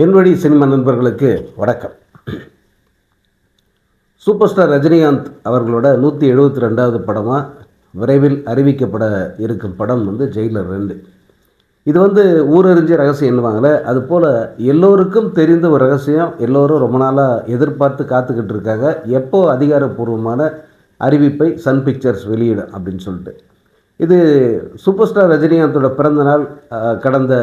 என்வழி cinema நண்பர்களுக்கு வணக்கம். Super star Rajinikanth அவர்களோட நூற்றி எழுபத்தி ரெண்டாவது படமாக விரைவில் அறிவிக்கப்பட இருக்கும் படம் வந்து ஜெயிலர் ரெண்டு. இது வந்து ஊரறிஞ்ச ரகசியம் என்னவாங்களே அதுபோல் எல்லோருக்கும் தெரிந்த ஒரு ரகசியம் எல்லோரும் ரொம்ப நாளாக எதிர்பார்த்து காத்துக்கிட்டு இருக்காங்க எப்போ அதிகாரப்பூர்வமான அறிவிப்பை சன் பிக்சர்ஸ் வெளியிடும் அப்படின்னு சொல்லிட்டு. இது சூப்பர் ஸ்டார் ரஜினிகாந்தோட பிறந்தநாள் கடந்த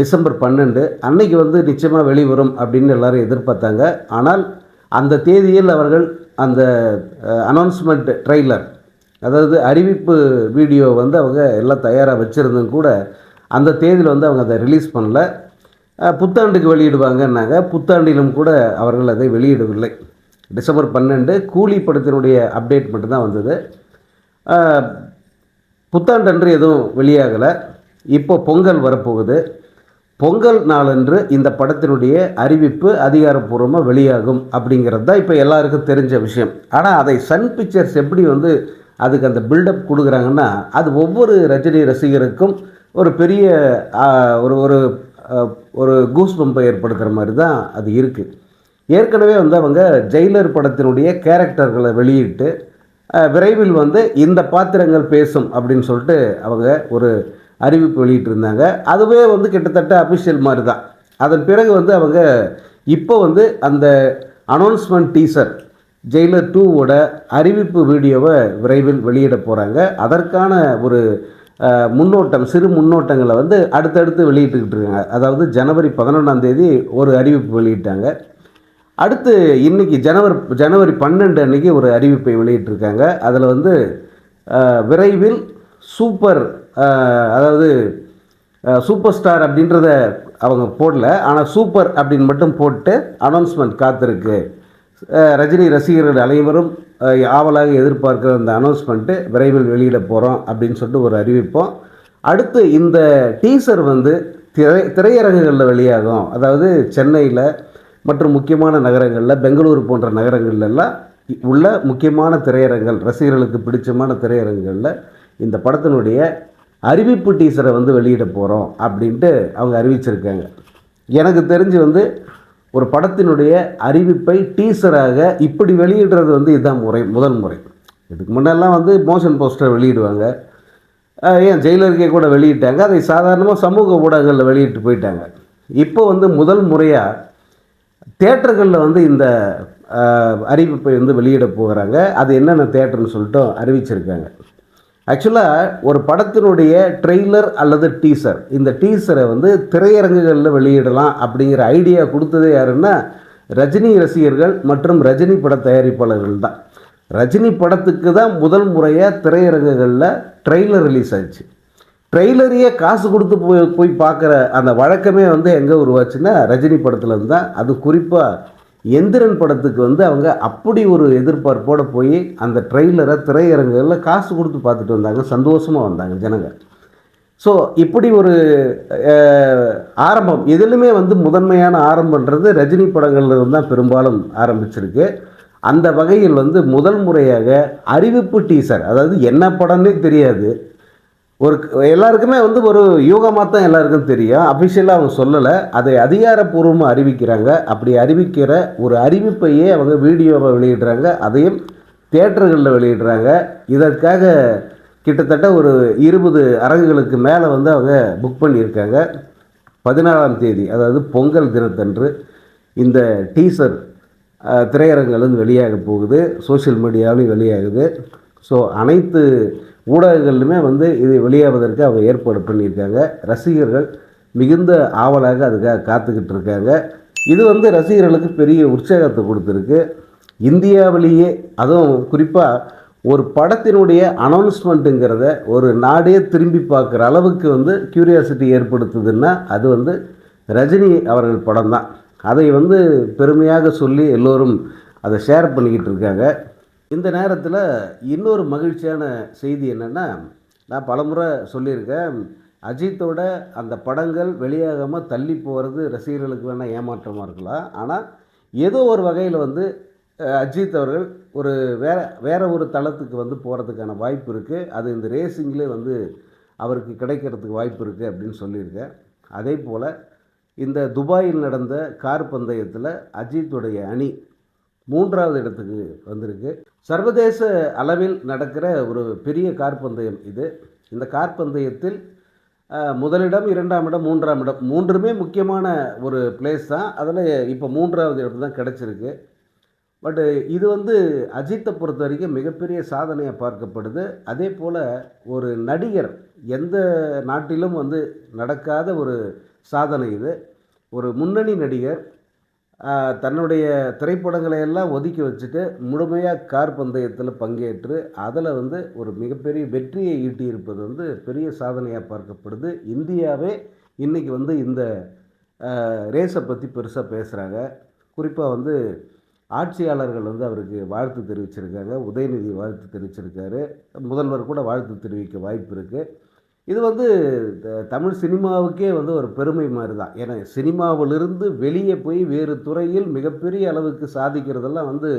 டிசம்பர் பன்னெண்டு அன்னைக்கு வந்து நிச்சயமாக வெளிவரும் அப்படின்னு எல்லாரும் எதிர்பார்த்தாங்க. ஆனால் அந்த தேதியில் அவர்கள் அந்த அனௌன்ஸ்மெண்ட் ட்ரெய்லர் அதாவது அறிவிப்பு வீடியோ வந்து அவங்க எல்லாம் தயாராக வச்சுருந்தும் கூட அந்த தேதியில் வந்து அவங்க அதை ரிலீஸ் பண்ணல. புத்தாண்டுக்கு வெளியிடுவாங்கன்னாங்க. புத்தாண்டிலும் கூட அவர்கள் அதை வெளியிடவில்லை. டிசம்பர் பன்னெண்டு கூலி படத்தினுடைய அப்டேட் மட்டும்தான் வந்தது. புத்தாண்டன்று எதுவும் வெளியாகலை. இப்போ பொங்கல் வரப்போகுது. பொங்கல் நாளன்று இந்த படத்தினுடைய அறிவிப்பு அதிகாரப்பூர்வமாக வெளியாகும் அப்படிங்கிறது தான் இப்போ எல்லாருக்கும் தெரிஞ்ச விஷயம். ஆனால் அதை சன் பிக்சர்ஸ் எப்படி வந்து அதுக்கு அந்த பில்டப் கொடுக்குறாங்கன்னா அது ஒவ்வொரு ரஜினி ரசிகருக்கும் ஒரு பெரிய ஒரு ஒரு ஒரு கூஸ் பம்பை ஏற்படுத்துகிற மாதிரி தான் அது இருக்குது ஏற்கனவே வந்து அவங்க ஜெயிலர் படத்தினுடைய கேரக்டர்களை வெளியிட்டு விரைவில் வந்து இந்த பாத்திரங்கள் பேசும் அப்படின்னு சொல்லிட்டு அவங்க ஒரு அறிவிப்பு வெளியிட்டிருந்தாங்க. அதுவே வந்து கிட்டத்தட்ட அஃபிஷியல் மாதிரி தான் அதன் பிறகு வந்து அவங்க இப்போ வந்து அந்த அனௌன்ஸ்மெண்ட் டீசர் ஜெயிலர் டூவோட அறிவிப்பு வீடியோவை விரைவில் வெளியிட போகிறாங்க அதற்கான ஒரு முன்னோட்டம் சிறு முன்னோட்டங்களை வந்து அடுத்தடுத்து வெளியிட்டுக்கிட்டு இருக்காங்க. அதாவது ஜனவரி பதினொன்றாம் தேதி ஒரு அறிவிப்பு வெளியிட்டாங்க. அடுத்து இன்றைக்கி ஜனவரி ஜனவரி பன்னெண்டு அன்றைக்கி ஒரு அறிவிப்பை வெளியிட்டிருக்காங்க. அதில் வந்து விரைவில் சூப்பர் அதாவது சூப்பர் ஸ்டார் அப்படின்றத அவங்க போடல. ஆனால் சூப்பர் அப்படின்னு மட்டும் போட்டு அனௌன்ஸ்மெண்ட் காத்திருக்கு. ரஜினி ரசிகர்கள் அனைவரும் ஆவலாக எதிர்பார்க்கிற அந்த அனௌன்ஸ்மெண்ட்டு விரைவில் வெளியிட போகிறோம் அப்படின்னு சொல்லிட்டு ஒரு அறிவிப்போம். அடுத்து இந்த டீசர் வந்து திரை திரையரங்குகளில் வெளியாகும். அதாவது சென்னையில் மற்றும் முக்கியமான நகரங்களில் பெங்களூர் போன்ற நகரங்கள்லாம் உள்ள முக்கியமான திரையரங்கள் ரசிகர்களுக்கு பிடிச்சமான திரையரங்குகளில் இந்த படத்தினுடைய அறிவிப்பு டீசரை வந்து வெளியிட போகிறோம் அப்படின்ட்டு அவங்க அறிவிச்சிருக்காங்க. எனக்கு தெரிஞ்சு வந்து ஒரு படத்தினுடைய அறிவிப்பை டீசராக இப்படி வெளியிடுறது வந்து இதுதான் முறை முதல் முறை. இதுக்கு முன்னெல்லாம் வந்து மோஷன் போஸ்டர் வெளியிடுவாங்க. ஏன் ஜெயிலருக்கே கூட வெளியிட்டாங்க. அதை சாதாரணமாக சமூக ஊடகங்களில் வெளியிட்டு போயிட்டாங்க. இப்போ வந்து முதல் முறையாக தேட்டர்களில் வந்து இந்த அறிவிப்பை வந்து வெளியிட போகிறாங்க அது என்னென்ன தேட்டர்னு சொல்லிட்டு அறிவிச்சிருக்காங்க. ஆக்சுவலாக ஒரு படத்தினுடைய ட்ரெய்லர் அல்லது டீசர் இந்த டீசரை வந்து திரையரங்குகளில் வெளியிடலாம் அப்படிங்கிற ஐடியா கொடுத்ததே யாருன்னா ரஜினி ரசிகர்கள் மற்றும் ரஜினி பட தயாரிப்பாளர்கள் தான். ரஜினி படத்துக்கு தான் முதல் முறையாக திரையரங்குகளில் ட்ரெய்லர் ரிலீஸ் ஆச்சு. ட்ரெய்லரையே காசு கொடுத்து போய் போய் பார்க்குற அந்த வழக்கமே வந்து எங்கே உருவாச்சுன்னா ரஜினி படத்துலேருந்து தான் அது குறிப்பாக எந்திரன் படத்துக்கு வந்து அவங்க அப்படி ஒரு எதிர்பார்ப்போடு போய் அந்த ட்ரெய்லரை திரையரங்குகளில் காசு கொடுத்து பார்த்துட்டு வந்தாங்க. சந்தோஷமாக வந்தாங்க ஜனங்கள். ஸோ இப்படி ஒரு ஆரம்பம். எதிலுமே வந்து முதன்மையான ஆரம்பன்றது ரஜினி படங்கள்லேருந்து தான் பெரும்பாலும் ஆரம்பிச்சிருக்கு. அந்த வகையில் வந்து முதல் முறையாக அறிவிப்பு டீசர் அதாவது என்ன படம்னே தெரியாது. ஒரு எல்லாருக்குமே வந்து ஒரு யூகமாக தான் எல்லாருக்கும் தெரியும். அஃபிஷியலாக அவங்க சொல்லலை. அதை அதிகாரப்பூர்வமாக அறிவிக்கிறாங்க. அப்படி அறிவிக்கிற ஒரு அறிவிப்பையே அவங்க வீடியோவை வெளியிடுறாங்க. அதையும் தேட்டர்களில் வெளியிடுறாங்க. இதற்காக கிட்டத்தட்ட ஒரு இருபது அரங்குகளுக்கு மேலே வந்து அவங்க புக் பண்ணியிருக்காங்க. பதினாலாம் தேதி அதாவது பொங்கல் தினத்தன்று இந்த டீசர் திரையரங்குகளும் வெளியாக போகுது. சோஷியல் மீடியாவிலையும் வெளியாகுது. ஸோ அனைத்து ஊடகங்களிலுமே வந்து இது வெளியாவதற்கு அவங்க ஏற்பாடு பண்ணியிருக்காங்க. ரசிகர்கள் மிகுந்த ஆவலாக அதுக்காக காத்துக்கிட்டு இருக்காங்க. இது வந்து ரசிகர்களுக்கு பெரிய உற்சாகத்தை கொடுத்துருக்கு. இந்தியாவிலேயே அதுவும் குறிப்பாக ஒரு படத்தினுடைய அனௌன்ஸ்மெண்ட்டுங்கிறத ஒரு நாடே திரும்பி பார்க்குற அளவுக்கு வந்து கியூரியாசிட்டி ஏற்படுத்துதுன்னா அது வந்து ரஜினி அவர்கள் படம் தான் அதை வந்து பெருமையாக சொல்லி எல்லோரும் அதை ஷேர் பண்ணிக்கிட்டு இருக்காங்க. இந்த நேரத்தில் இன்னொரு மகிழ்ச்சியான செய்தி என்னென்னா நான் பலமுறை சொல்லியிருக்கேன் அஜித்தோட அந்த படங்கள் வெளியாகாமல் தள்ளி போகிறது ரசிகர்களுக்கு வேணால் ஏமாற்றமாக இருக்கலாம். ஆனால் ஏதோ ஒரு வகையில் வந்து அஜித் அவர்கள் ஒரு வேற வேற ஒரு தளத்துக்கு வந்து போகிறதுக்கான வாய்ப்பு இருக்குது அது இந்த ரேசிங்லேயே வந்து அவருக்கு கிடைக்கிறதுக்கு வாய்ப்பு இருக்குது அப்படின்னு சொல்லியிருக்கேன். அதே போல் இந்த துபாயில் நடந்த கார் பந்தயத்தில் அஜித்துடைய அணி மூன்றாவது இடத்துக்கு வந்திருக்கு. சர்வதேச அளவில் நடக்கிற ஒரு பெரிய கார் பந்தயம் இது. இந்த கார்பந்தயத்தில் முதலிடம் இரண்டாம் இடம் மூன்றாம் இடம் மூன்றுமே முக்கியமான ஒரு பிளேஸ் தான். அதில் இப்போ மூன்றாவது இடம் தான் கிடச்சிருக்கு. பட்டு இது வந்து அஜித்தை பொறுத்த வரைக்கும் மிகப்பெரிய சாதனையாக பார்க்கப்படுது. அதே போல் ஒரு நடிகர் எந்த நாட்டிலும் வந்து நடக்காத ஒரு சாதனை இது. ஒரு முன்னணி நடிகர் தன்னுடைய திரைப்படங்களை எல்லாம் ஒதுக்கி வச்சுட்டு முழுமையாக கார் பந்தயத்தில் பங்கேற்று அதில் வந்து ஒரு மிகப்பெரிய வெற்றியை ஈட்டியிருப்பது வந்து பெரிய சாதனையாக பார்க்கப்படுது. இந்தியாவே இன்றைக்கி வந்து இந்த ரேஸை பற்றி பெருசாக பேசுகிறாங்க குறிப்பாக வந்து ஆட்சியாளர்கள் வந்து அவருக்கு வாழ்த்து தெரிவிச்சிருக்காங்க. உதயநிதி வாழ்த்து தெரிவிச்சிருக்காரு. முதல்வர் கூட வாழ்த்து தெரிவிக்க வாய்ப்பு இருக்குது இது வந்து த- தமிழ் சினிமாவுக்கே வந்து ஒரு பெருமை மாதிரி தான் ஏன்னா சினிமாவிலிருந்து வெளியே போய் வேறு துறையில் மிகப்பெரிய அளவுக்கு சாதிக்கிறதெல்லாம் வந்து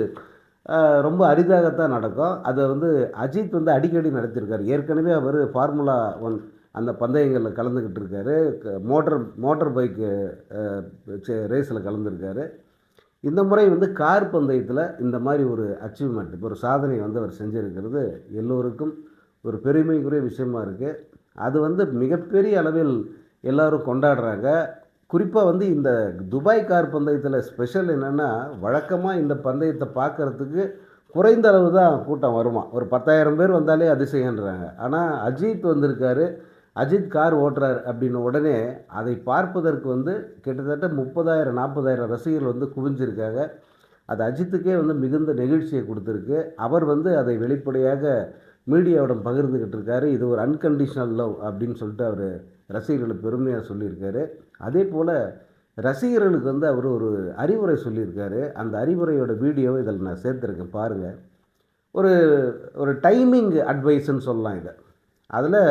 ரொம்ப அரிதாகத்தான் நடக்கும். அதை வந்து அஜித் வந்து அடிக்கடி நடத்தியிருக்கார் ஏற்கனவே அவர் ஃபார்முலா ஒன் அந்த பந்தயங்களில் கலந்துக்கிட்டு இருக்காரு. மோட்டர் மோட்டார் பைக்கு ரேஸில் கலந்துருக்காரு. இந்த முறை வந்து கார் பந்தயத்தில் இந்த மாதிரி ஒரு அச்சீவ்மெண்ட் இப்போ ஒரு சாதனை வந்து அவர் செஞ்சுருக்கிறது எல்லோருக்கும் ஒரு பெருமைக்குரிய விஷயமா இருக்குது அது வந்து மிகப்பெரிய அளவில் எல்லாரும் கொண்டாடுறாங்க. குறிப்பாக வந்து இந்த துபாய் கார் பந்தயத்தில் ஸ்பெஷல் என்னென்னா வழக்கமாக இந்த பந்தயத்தை பார்க்கறதுக்கு குறைந்த அளவு தான் கூட்டம் வருமா? ஒரு பத்தாயிரம் பேர் வந்தாலே அதிசயன்றாங்க ஆனால் அஜித் வந்திருக்காரு. அஜித் கார் ஓட்டுறார் அப்படின்னு உடனே அதை பார்ப்பதற்கு வந்து கிட்டத்தட்ட முப்பதாயிரம் நாற்பதாயிரம் ரசிகர்கள் வந்து குவிஞ்சிருக்காங்க. அது அஜித்துக்கே வந்து மிகுந்த நெகிழ்ச்சியை கொடுத்துருக்கு. அவர் வந்து அதை வெளிப்படையாக மீடியாவிடம் பகிர்ந்துக்கிட்டு இருக்காரு. இது ஒரு அன்கண்டிஷனல் லவ் அப்படின்னு சொல்லிட்டு அவர் ரசிகர்களுக்கு பெருமையாக சொல்லியிருக்காரு. அதே போல் ரசிகர்களுக்கு வந்து அவர் ஒரு அறிவுரை சொல்லியிருக்காரு. அந்த அறிவுரையோட வீடியோவை இதில் நான் சேர்த்துருக்கேன். பாருங்கள் ஒரு ஒரு டைமிங் அட்வைஸ்ன்னு சொல்லலாம் இதை. அதில்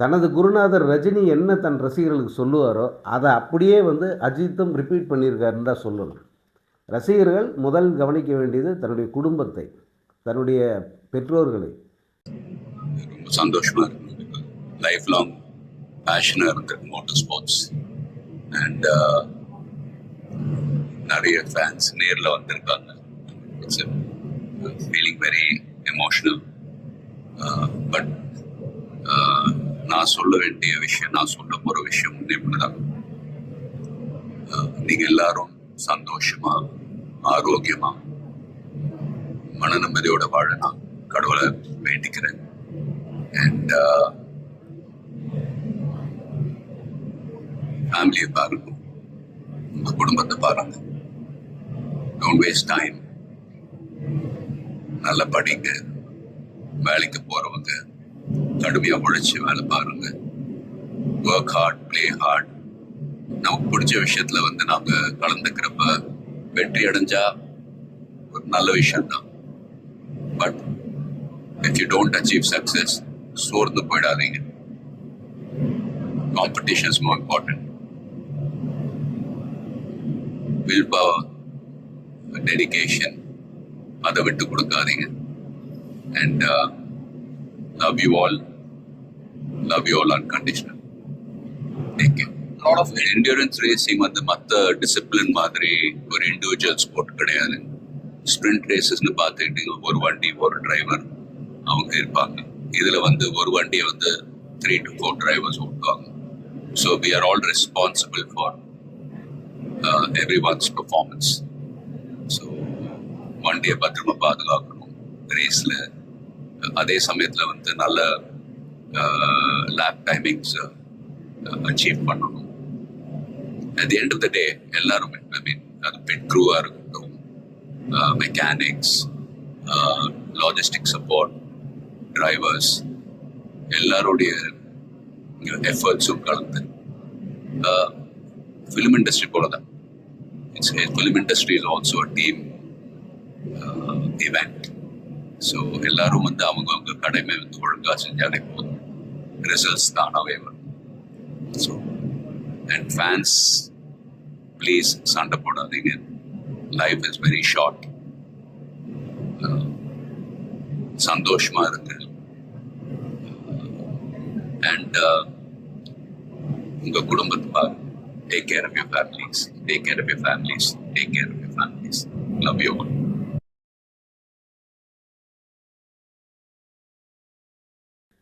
தனது குருநாதர் ரஜினி என்ன தன் ரசிகர்களுக்கு சொல்லுவாரோ அதை அப்படியே வந்து அஜித்தும் ரிப்பீட் பண்ணியிருக்காருன்னு தான் சொல்லணும். ரசிகர்கள் முதல் கவனிக்க வேண்டியது தன்னுடைய குடும்பத்தை தன்னுடைய பெற்றோர்களை ரொம்ப சந்தோஷமா இருக்கு. லைஃப் லாங் பேஷனாக இருந்திருக்கு மோட்டர் ஸ்போர்ட்ஸ் அண்ட் நிறைய ஃபேன்ஸ் நேரில் வந்திருக்காங்க. It's feeling very emotional but நான் சொல்ல வேண்டிய விஷயம் நான் சொல்ல போகிற விஷயம் ஒன்றே uh, நீங்கள் எல்லாரும் சந்தோஷமா ஆரோக்கியமா மன நிம்மதியோட வாழ நான் கடவுளை வேண்டிக்கிறேன். அண்ட் ஃபேமிலியை uh, பாருங்க. உங்க குடும்பத்தை பாருங்க. டோன்ட் வேஸ்ட் டைம் நல்லா படிங்க. வேலைக்கு போறவங்க கடுமையா உழைச்சி வேலை பாருங்க. ஒர்க் ஹார்ட் ப்ளே ஹார்ட் நமக்கு பிடிச்ச விஷயத்துல வந்து நாம கலந்துக்கிறப்ப வெற்றி அடைஞ்சா ஒரு நல்ல விஷயம்தான். But if you don't achieve success சோர்ந்து போயிடாதீங்க. Competition is more important willpower dedication அதை விட்டு கொடுக்காதீங்க. And love you all love you all unconditional take care lot of endurance racing வந்து மற்ற டிசிப்ளின் மாதிரி ஒரு இண்டிவிஜுவல் ஸ்போர்ட் கிடையாது. ஸ்ப்ரிண்ட் ரேசஸ்னு பார்த்துக்கிட்டீங்க ஒரு வண்டி ஒரு டிரைவர் அவங்க இருப்பாங்க. இதில் வந்து ஒரு வண்டியை வந்து த்ரீ டு ஃபோர் டிரைவர்ஸ் ஓட்டுவாங்க. So we are all responsible for everyone's performance so வண்டியை பத்திரமா பாதுகாக்கணும். ரேஸில் அதே சமயத்தில் வந்து நல்ல லேப் டைமிங்ஸ் அச்சீவ் பண்ணணும். At the end of the day எல்லாரும் ஐ மீன் அது பெட் க்ரூவாக இருக்கட்டும் மெக்கானிக்ஸ் லாஜிஸ்டிக் சப்போர்ட் டிரைவர்ஸ் எல்லாருடைய எஃபர்ட்ஸும் கலந்து ஃபிலிம் இண்டஸ்ட்ரி போல தான் it's film industry is also team event so எல்லாரும் வந்து அவங்கவுங்க கடமை வந்து ஒழுங்காக செஞ்சாலே போதும். ரிசல்ட்ஸ் தானாகவே வரும். ஸோ அண்ட் ஃபேன்ஸ் ப்ளீஸ் சண்டை போடாதீங்க. லைஃப் இஸ் வெரி ஷார்ட் சந்தோஷமாக இருக்குது அண்ட் உங்க குடும்பத்தை take care of your families take care of your families take care of your families love you one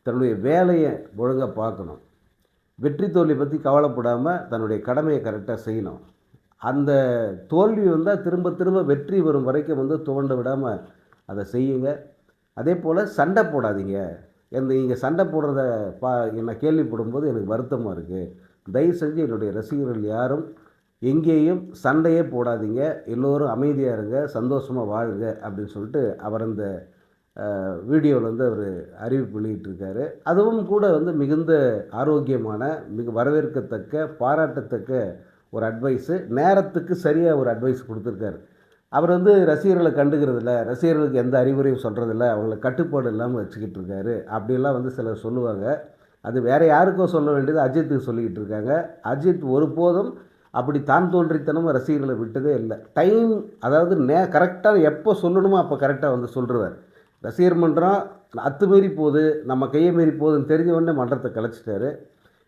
தன்னுடைய வேலையை ஒழுங்காக பார்க்கணும். வெற்றி தோல்வி பற்றி கவலைப்படாமல் தன்னுடைய கடமையை கரெக்டாக செய்யணும். அந்த தோல்வி வந்தால் திரும்ப திரும்ப வெற்றி வரும் வரைக்கும் வந்து தோண்ட விடாமல் அதை செய்யுங்க. அதே போல் சண்டை போடாதீங்க. எந்த நீங்கள் சண்டை போடுறத பா என்னை கேள்விப்படும்போது எனக்கு வருத்தமாக இருக்குது தயவு செஞ்சு என்னுடைய ரசிகர்கள் யாரும் எங்கேயும் சண்டையே போடாதீங்க. எல்லோரும் அமைதியாக இருங்க சந்தோஷமாக வாழுங்க அப்படின்னு சொல்லிட்டு அவர் அந்த வீடியோவில் வந்து அவர் அறிவிப்பு வெளியிட்டிருக்காரு. அதுவும் கூட வந்து மிகுந்த ஆரோக்கியமான மிக வரவேற்கத்தக்க பாராட்டத்தக்க ஒரு அட்வைஸு நேரத்துக்கு சரியாக ஒரு அட்வைஸ் கொடுத்துருக்காரு. அவர் வந்து ரசிகர்களை கண்டுக்கிறதில்ல. ரசிகர்களுக்கு எந்த அறிவுரையும் சொல்கிறதில்ல அவங்கள கட்டுப்பாடு இல்லாமல் வச்சுக்கிட்டு இருக்காரு. அப்படிலாம் வந்து சிலர் சொல்லுவாங்க. அது வேறு யாருக்கோ சொல்ல வேண்டியது அஜித்துக்கு சொல்லிக்கிட்டு இருக்காங்க. அஜித் ஒருபோதும் அப்படி தான் தோன்றித்தனமும் ரசிகர்களை விட்டதே இல்லை. டைம் அதாவது நே கரெக்டாக எப்போ சொல்லணுமோ அப்போ கரெக்டாக வந்து சொல்லிடுவார் ரசிகர் மன்றம் அத்துமீறி போகுது. நம்ம கையை மீறி போகுதுன்னு தெரிஞ்ச உடனே மன்றத்தை கலைச்சிட்டாரு.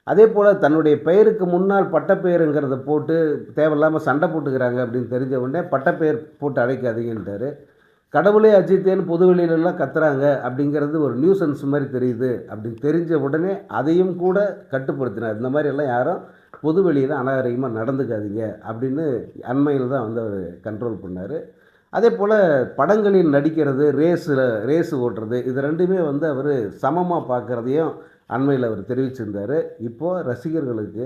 அதே போல் தன்னுடைய பெயருக்கு முன்னால் பட்டப்பெயருங்கிறத போட்டு தேவையில்லாமல் சண்டை போட்டுக்கிறாங்க அப்படின்னு தெரிஞ்ச உடனே பட்டப்பெயர் போட்டு அழைக்காதீங்கன்றார் கடவுளே அஜித்தேன்னு பொதுவெளியிலலாம் கத்துறாங்க அப்படிங்கிறது ஒரு நியூசன்ஸ் மாதிரி தெரியுது அப்படின்னு தெரிஞ்ச உடனே அதையும் கூட கட்டுப்படுத்தினார். இந்த மாதிரி எல்லாம் யாரும் பொதுவெளியில் அநாகரிகமாக நடந்துக்காதீங்க அப்படின்னு அண்மையில் தான் வந்து அவர் கண்ட்ரோல் பண்ணார். அதே போல் படங்களில் நடிக்கிறது ரேஸில் ரேஸு ஓட்டுறது இது ரெண்டுமே வந்து அவர் சமமாக பார்க்குறதையும் அண்மையில் அவர் தெரிவிச்சிருந்தார். இப்போது ரசிகர்களுக்கு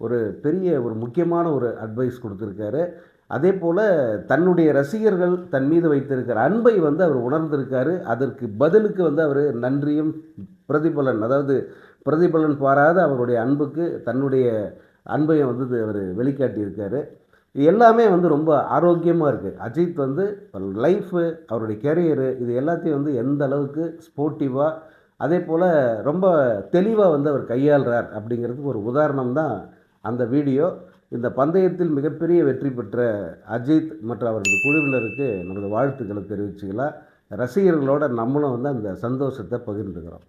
ஒரு பெரிய ஒரு முக்கியமான ஒரு அட்வைஸ் கொடுத்துருக்காரு. அதே போல் தன்னுடைய ரசிகர்கள் தன் மீது வைத்திருக்கிற அன்பை வந்து அவர் உணர்ந்திருக்காரு. அதற்கு பதிலுக்கு வந்து அவர் நன்றியும் பிரதிபலன் அதாவது பிரதிபலன் பாராத அவருடைய அன்புக்கு தன்னுடைய அன்பையும் வந்து அவர் வெளிக்காட்டியிருக்காரு. இது எல்லாமே வந்து ரொம்ப ஆரோக்கியமாக இருக்குது அஜித் வந்து லைஃபு அவருடைய கெரியரு இது எல்லாத்தையும் வந்து எந்த அளவுக்கு ஸ்போர்ட்டிவாக அதே போல் ரொம்ப தெளிவாக வந்து அவர் கையாளுறார் அப்படிங்கிறதுக்கு ஒரு உதாரணம் தான் அந்த வீடியோ. இந்த பந்தயத்தில் மிகப்பெரிய வெற்றி பெற்ற அஜித் மற்றும் அவரது குழுவினருக்கு நமது வாழ்த்துக்களை தெரிவிச்சுக்கலாம். ரசிகர்களோட நம்மளும் வந்து அந்த சந்தோஷத்தை பகிர்ந்துக்கிறோம்.